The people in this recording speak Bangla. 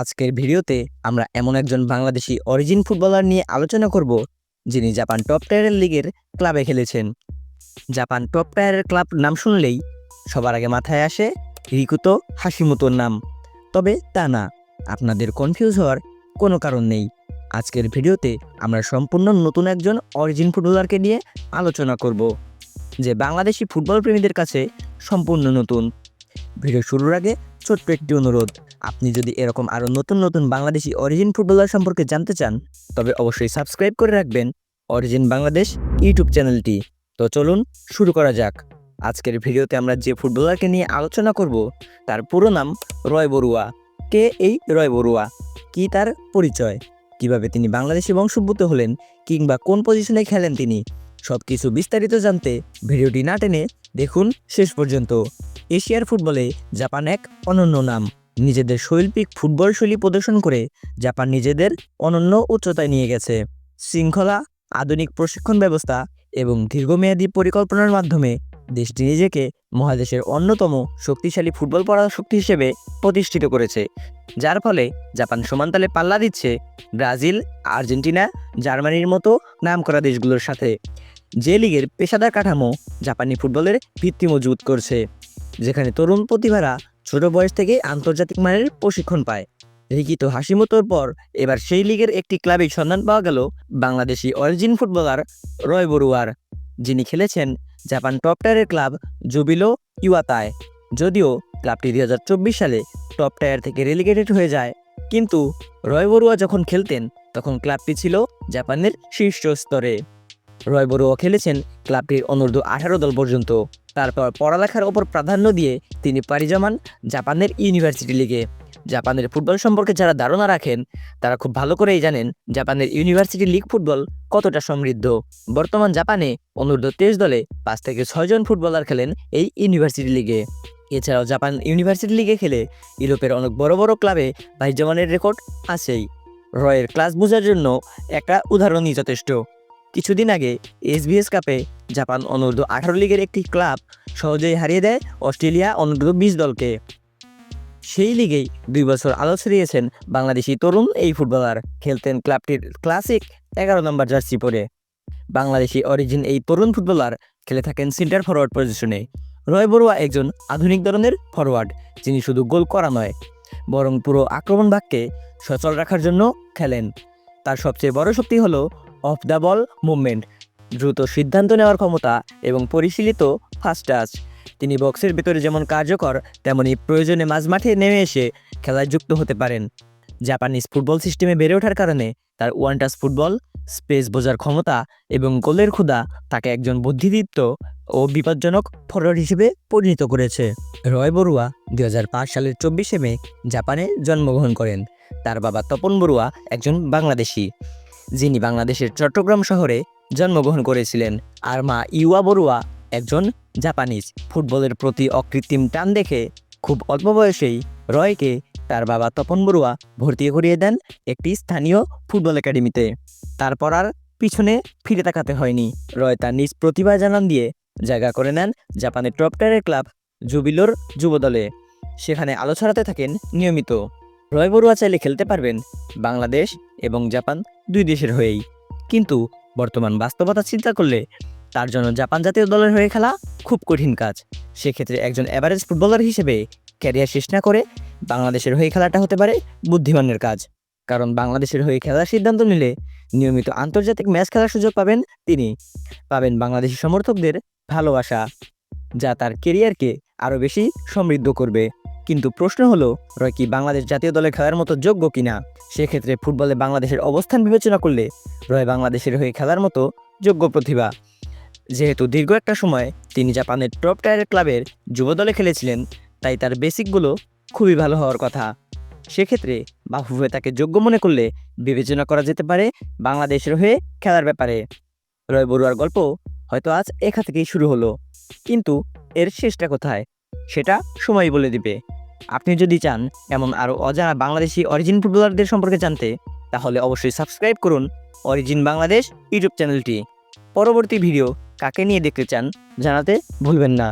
আজকের ভিডিওতে আমরা এমন একজন বাংলাদেশি অরিজিন ফুটবলার নিয়ে আলোচনা করব, যিনি জাপান টপ টায়ারের লিগের ক্লাবে খেলেছেন। জাপান টপ টায়ারের ক্লাব নাম শুনলেই সবার আগে মাথায় আসে রিকুতো হাসিমুতোর নাম। তবে তা না, আপনাদের কনফিউজ হওয়ার কোনো কারণ নেই। আজকের ভিডিওতে আমরা সম্পূর্ণ নতুন একজন অরিজিন ফুটবলারকে নিয়ে আলোচনা করব, যে বাংলাদেশি ফুটবল প্রেমীদের কাছে সম্পূর্ণ নতুন। ভিডিও শুরুর আগে ছোট্ট একটি অনুরোধ। আপনি যদি এরকম আরও নতুন নতুন বাংলাদেশি অরিজিন ফুটবলার সম্পর্কে জানতে চান, তবে অবশ্যই সাবস্ক্রাইব করে রাখবেন অরিজিন বাংলাদেশ ইউটিউব চ্যানেলটি তো চলুন শুরু করা যাক। আজকের ভিডিওতে আমরা যে ফুটবলারকে নিয়ে আলোচনা করব, তার পুরো নাম রয় বড়ুয়া কে এই রয় বড়ুয়া কি তার পরিচয়? কীভাবে তিনি বাংলাদেশি বংশোদ্ভূত হলেন, কিংবা কোন পজিশনে খেলেন তিনি? সব কিছু বিস্তারিত জানতে ভিডিওটি না টেনে দেখুন শেষ পর্যন্ত। এশিয়ার ফুটবলে জাপান এক অনন্য নাম। নিজেদের শৈল্পিক ফুটবল শৈলী প্রদর্শন করে জাপান নিজেদের অনন্য উচ্চতায় নিয়ে গেছে। শৃঙ্খলা, আধুনিক প্রশিক্ষণ ব্যবস্থা এবং দীর্ঘমেয়াদী পরিকল্পনার মাধ্যমে দেশটি নিজেকে মহাদেশের অন্যতম শক্তিশালী ফুটবল পরাশক্তি হিসেবে প্রতিষ্ঠিত করেছে, যার ফলে জাপান সমানতালে পাল্লা দিচ্ছে ব্রাজিল, আর্জেন্টিনা, জার্মানির মতো নামকরা দেশগুলোর সাথে। যে লিগের পেশাদার কাঠামো জাপানি ফুটবলের ভিত্তি মজবুত করছে। যেখানে তরুণ প্রতিভারা ছোট বয়স থেকে আন্তর্জাতিক মানের প্রশিক্ষণ পায়। রিকিত হাসিমতোর পর এবার সেই লিগের একটি ক্লাবেই সন্ধান পাওয়া গেল বাংলাদেশি অরিজিন ফুটবলার রয় বড়ুয়ার। যিনি খেলেছেন জাপান টপ টায়ারের ক্লাব জুবিলো ইওয়াতায়। যদিও ক্লাবটি দুই হাজার চব্বিশ সালে টপ টায়ার থেকে রেলিগেটেড হয়ে যায়। কিন্তু রয় বড়ুয়া যখন খেলতেন, তখন ক্লাবটি ছিল জাপানের শীর্ষ স্তরে। রয় বড়ুয়া খেলেছেন ক্লাবটির অনূর্ধ্ব আঠারো দল পর্যন্ত। তারপর পড়ালেখার ওপর প্রাধান্য দিয়ে তিনি পাড়ি জমান জাপানের ইউনিভার্সিটি লিগে। জাপানের ফুটবল সম্পর্কে যারা ধারণা রাখেন, তারা খুব ভালো করেই জানেন জাপানের ইউনিভার্সিটি লিগ ফুটবল কতটা সমৃদ্ধ। বর্তমান জাপানে অনূর্ধ্ব তেইশ দলে পাঁচ থেকে ছয়জন ফুটবলার খেলেন এই ইউনিভার্সিটি লিগে। এছাড়াও জাপান ইউনিভার্সিটি লিগে খেলে ইউরোপের অনেক বড় বড় ক্লাবে ভাইজামানের রেকর্ড আছেই। রয়ের ক্লাস বোঝার জন্য একটা উদাহরণই যথেষ্ট। কিছুদিন আগে এসবিএস কাপে জাপান অনূর্ধ্ব আঠারো লিগের একটি ক্লাব সহজেই হারিয়ে দেয় অস্ট্রেলিয়া অনূর্ধ্ব বিশ দলকে। সেই লিগেই দুই বছর আলো ছড়িয়েছেন বাংলাদেশি তরুণ এই ফুটবলার। খেলতেন ক্লাবটির ক্লাসিক এগারো নম্বর জার্সি পরে। বাংলাদেশি অরিজিন এই তরুণ ফুটবলার খেলে থাকেন সেন্টার ফরওয়ার্ড পজিশনে। রয় বড়ুয়া একজন আধুনিক ধরনের ফরওয়ার্ড যিনি শুধু গোল করা নয়, বরং পুরো আক্রমণ ভাগকে সচল রাখার জন্য খেলেন। তার সবচেয়ে বড় শক্তি হলো অফ দ্য বল মুভমেন্ট দ্রুত সিদ্ধান্ত নেওয়ার ক্ষমতা এবং পরিশীলিত ফাস্ট টাচ তিনি বক্সের ভেতরে যেমন কার্যকর, তেমনি প্রয়োজনে মাঝমাঠে নেমে এসে খেলায় যুক্ত হতে পারেন। জাপানিজ ফুটবল সিস্টেমে বেড়ে ওঠার কারণে তার ওয়ান টাচ ফুটবল, স্পেস বোঝার ক্ষমতা এবং গোলের ক্ষুদা তাকে একজন বুদ্ধিদীপ্ত ও বিপজ্জনক ফরওয়ার্ড হিসেবে পরিণত করেছে। রয় বড়ুয়া দুই হাজার পাঁচ সালের চব্বিশে মে জাপানে জন্মগ্রহণ করেন। তার বাবা তপন বড়ুয়া একজন বাংলাদেশি। যিনি বাংলাদেশের চট্টগ্রাম শহরে জন্মগ্রহণ করেছিলেন। আর মা ইউয়া বড়ুয়া একজন জাপানিজ ফুটবলের প্রতি অকৃত্রিম টান দেখে খুব অল্প বয়সেই রয়কে তার বাবা তপন বড়ুয়া ভর্তি করিয়ে দেন একটি স্থানীয় ফুটবল একাডেমিতে। তারপর আর পিছনে ফিরে তাকাতে হয়নি। রয় তার নিজ প্রতিভা জানান দিয়ে জায়গা করে নেন জাপানের টপ টায়ারের ক্লাব জুবিলোর যুবদলে। সেখানে আলো ছড়াতে থাকেন নিয়মিত। রয় বড়ুয়া চাইলে খেলতে পারবেন বাংলাদেশ এবং জাপান দুই দেশের হয়েই। কিন্তু বর্তমান বাস্তবতা চিন্তা করলে তার জন্য জাপান জাতীয় দলের হয়ে খেলা খুব কঠিন কাজ। সেক্ষেত্রে একজন অ্যাভারেজ ফুটবলার হিসেবে ক্যারিয়ার শেষ না করে বাংলাদেশের হয়ে খেলাটা হতে পারে বুদ্ধিমানের কাজ। কারণ বাংলাদেশের হয়ে খেলার সিদ্ধান্ত নিলে নিয়মিত আন্তর্জাতিক ম্যাচ খেলার সুযোগ পাবেন তিনি। পাবেন বাংলাদেশি সমর্থকদের ভালোবাসা, যা তার কেরিয়ারকে আরও বেশি সমৃদ্ধ করবে। কিন্তু প্রশ্ন হলো, রয় কি বাংলাদেশ জাতীয় দলে খেলার মতো যোগ্য কিনা? সেক্ষেত্রে ফুটবলে বাংলাদেশের অবস্থান বিবেচনা করলে রয় বাংলাদেশের হয়ে খেলার মতো যোগ্য প্রতিভা। যেহেতু দীর্ঘ একটা সময় তিনি জাপানের টপ টায়ার ক্লাবের যুবদলে খেলেছিলেন, তাই তার বেসিকগুলো খুবই ভালো হওয়ার কথা। সেক্ষেত্রে বাফুফে তাকে যোগ্য মনে করলে বিবেচনা করা যেতে পারে বাংলাদেশের হয়ে খেলার ব্যাপারে। রয় বড়ুয়ার গল্প হয়তো আজ এখা থেকেই শুরু হলো। কিন্তু এর শেষটা কোথায়, সেটা সময় বলে দিবে। আপনি যদি চান এমন আরও অজানা বাংলাদেশি অরিজিন ফুটবলারদের সম্পর্কে জানতে, তাহলে অবশ্যই সাবস্ক্রাইব করুন অরিজিন বাংলাদেশ ইউটিউব চ্যানেলটি পরবর্তী ভিডিও কাকে নিয়ে দেখতে চান জানাতে ভুলবেন না।